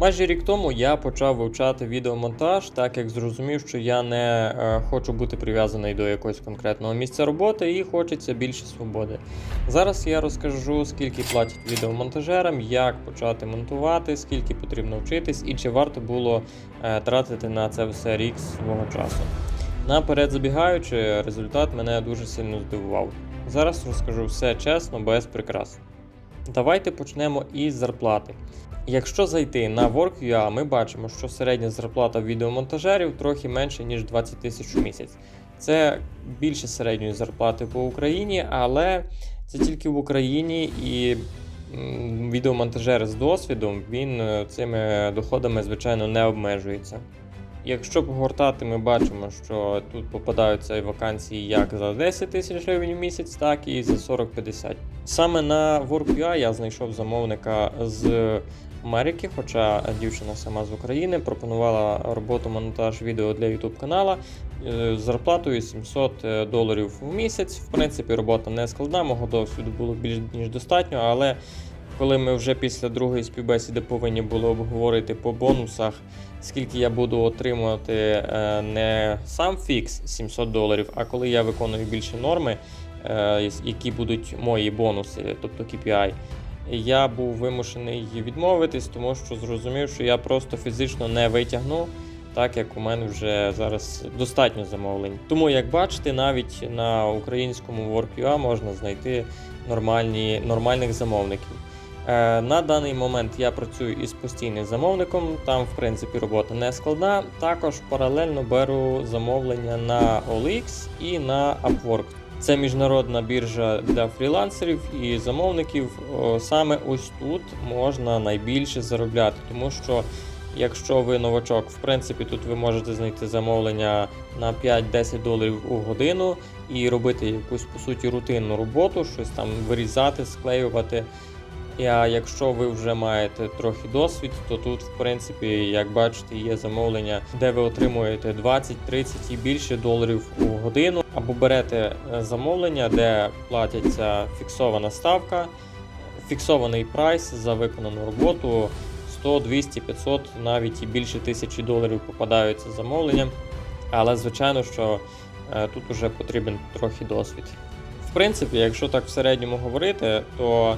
Майже рік тому я почав вивчати відеомонтаж, так як зрозумів, що я не е, хочу бути прив'язаний до якогось конкретного місця роботи і хочеться більше свободи. Зараз я розкажу, скільки платять відеомонтажерам, як почати монтувати, скільки потрібно вчитись і чи варто було е, тратити на це все рік свого часу. Наперед забігаючи, результат мене дуже сильно здивував. Зараз розкажу все чесно, без прикрас. Давайте почнемо із зарплати. Якщо зайти на Work.ua, ми бачимо, що середня зарплата відеомонтажерів трохи менше, ніж 20 тисяч у місяць. Це більше середньої зарплати по Україні, але це тільки в Україні і відеомонтажер з досвідом він е, цими доходами, звичайно, не обмежується. Якщо погортати, ми бачимо, що тут попадаються вакансії як за 10 тисяч гривень в місяць, так і за 40-50. Саме на Work.ua я знайшов замовника з Америки, хоча дівчина сама з України пропонувала роботу монтаж відео для YouTube канала е, з зарплатою 700 доларів в місяць. В принципі, робота не складна, мого досвіду було більш ніж достатньо, але коли ми вже після другої співбесіди повинні були обговорити по бонусах, скільки я буду отримувати е, не сам фікс 700 доларів, а коли я виконую більше норми, е, які будуть мої бонуси, тобто KPI, я був вимушений відмовитись, тому що зрозумів, що я просто фізично не витягну. Так як у мене вже зараз достатньо замовлень. Тому, як бачите, навіть на українському Work.ua можна знайти нормальні, нормальних замовників. Е, На даний момент я працюю із постійним замовником, там, в принципі, робота не складна. Також паралельно беру замовлення на OLX і на Upwork. Це міжнародна біржа для фрілансерів і замовників. Саме ось тут можна найбільше заробляти, тому що якщо ви новачок, в принципі, тут ви можете знайти замовлення на 5-10 доларів у годину і робити якусь по суті рутинну роботу, щось там вирізати, склеювати. А якщо ви вже маєте трохи досвід, то тут, в принципі, як бачите, є замовлення, де ви отримуєте 20, 30 і більше доларів у годину, або берете е, замовлення, де платиться фіксована ставка, фіксований прайс за виконану роботу 100, 200, 500, навіть і більше тисячі доларів попадаються замовлення. Але звичайно, що е, тут вже потрібен трохи досвід. В принципі, якщо так в середньому говорити, то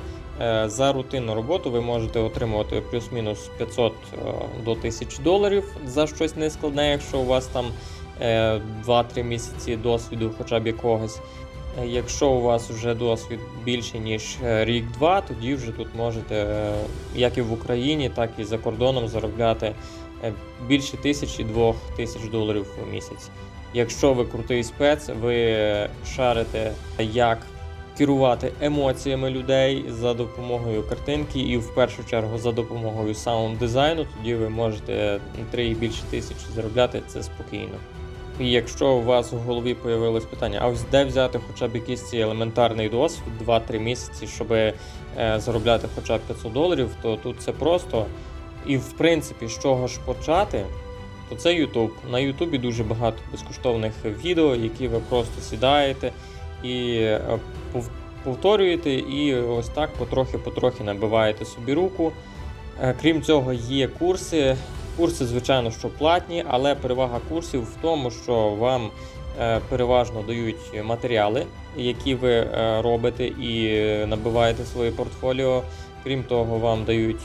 За рутинну роботу ви можете отримувати плюс-мінус 500 е, до 1000 доларів за щось нескладне, якщо у вас там е, 2-3 місяці досвіду, хоча б якогось. Е, Якщо у вас вже досвід більше ніж е, рік-два, тоді вже тут можете, е, як і в Україні, так і за кордоном заробляти е, більше тисячі двох тисяч доларів у місяць. Якщо ви крутий спец, ви шарите, як керувати емоціями людей за допомогою картинки, і в першу чергу за допомогою саунд дизайну, тоді ви можете 3 і більше тисяч заробляти це спокійно. І якщо у вас в голові появилось питання, а ось де взяти хоча б якийсь цей елементарний досвід 2-3 місяці, щоб е, заробляти хоча б 500 доларів, то тут це просто. І в принципі, з чого ж почати, то це YouTube. На YouTube дуже багато безкоштовних відео, які ви просто сідаєте і е, повторюєте, і ось так потрохи-потрохи набиваєте собі руку. Е, Крім цього, є курси. Курси, звичайно, що платні, але перевага курсів в тому, що вам е, переважно дають матеріали, які ви е, робите і набиваєте своє портфоліо. Крім того, вам дають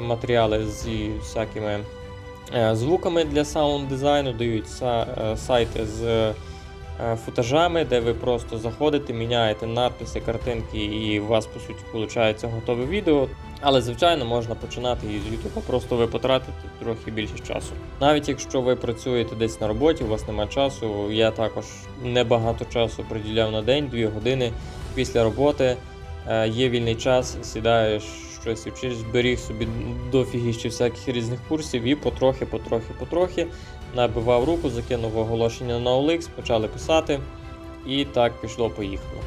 матеріали з всякими звуками для саунд дизайну, дають сайти з футажами, де ви просто заходите, міняєте надписи, картинки, і у вас по суті виходить готове відео. Але звичайно можна починати із YouTube, просто ви потратите трохи більше часу. Навіть якщо ви працюєте десь на роботі, у вас немає часу. Я також небагато часу приділяв на день, 2 години після роботи. Е, Є вільний час, сідаєш щось вчиш, зберіг собі дофігіще всяких різних курсів і потрохи, потрохи, потрохи набивав руку, закинув оголошення на OLX, почали писати, і так пішло-поїхало.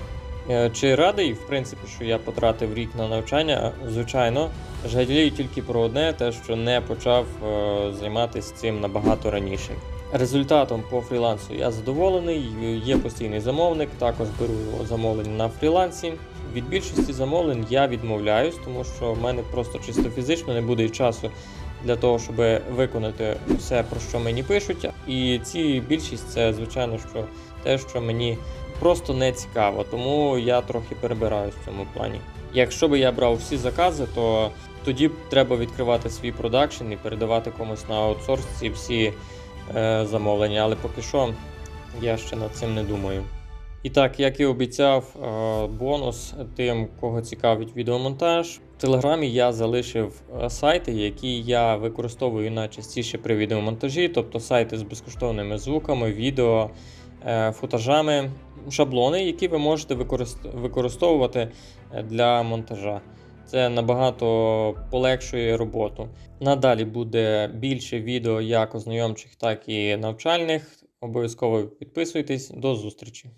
Е, Чи радий, в принципі, що я потратив рік на навчання? Звичайно, жалію тільки про одне, те, що не почав е, займатися цим набагато раніше. Результатом по фрілансу я задоволений, є постійний замовник, також беру замовлення на фрілансі. Від більшості замовлень я відмовляюсь, тому що в мене просто чисто фізично не буде часу для того, щоб виконати все, про що мені пишуть. І ці більшість це, звичайно, що те, що мені просто не цікаво, тому я трохи перебираю в цьому плані. Якщо би я брав всі закази, то тоді б треба відкривати свій продакшн і передавати комусь на аутсорс ці всі е, замовлення. Але поки що я ще над цим не думаю. І так, як і обіцяв, е, бонус тим, кого цікавить відеомонтаж. В телеграмі я залишив е, сайти, які я використовую найчастіше при відеомонтажі, тобто сайти з безкоштовними звуками, відео, е, футажами, шаблони, які ви можете використовувати для монтажа. Це набагато полегшує роботу. Надалі буде більше відео як ознайомчих, так і навчальних. Обов'язково підписуйтесь. До зустрічі!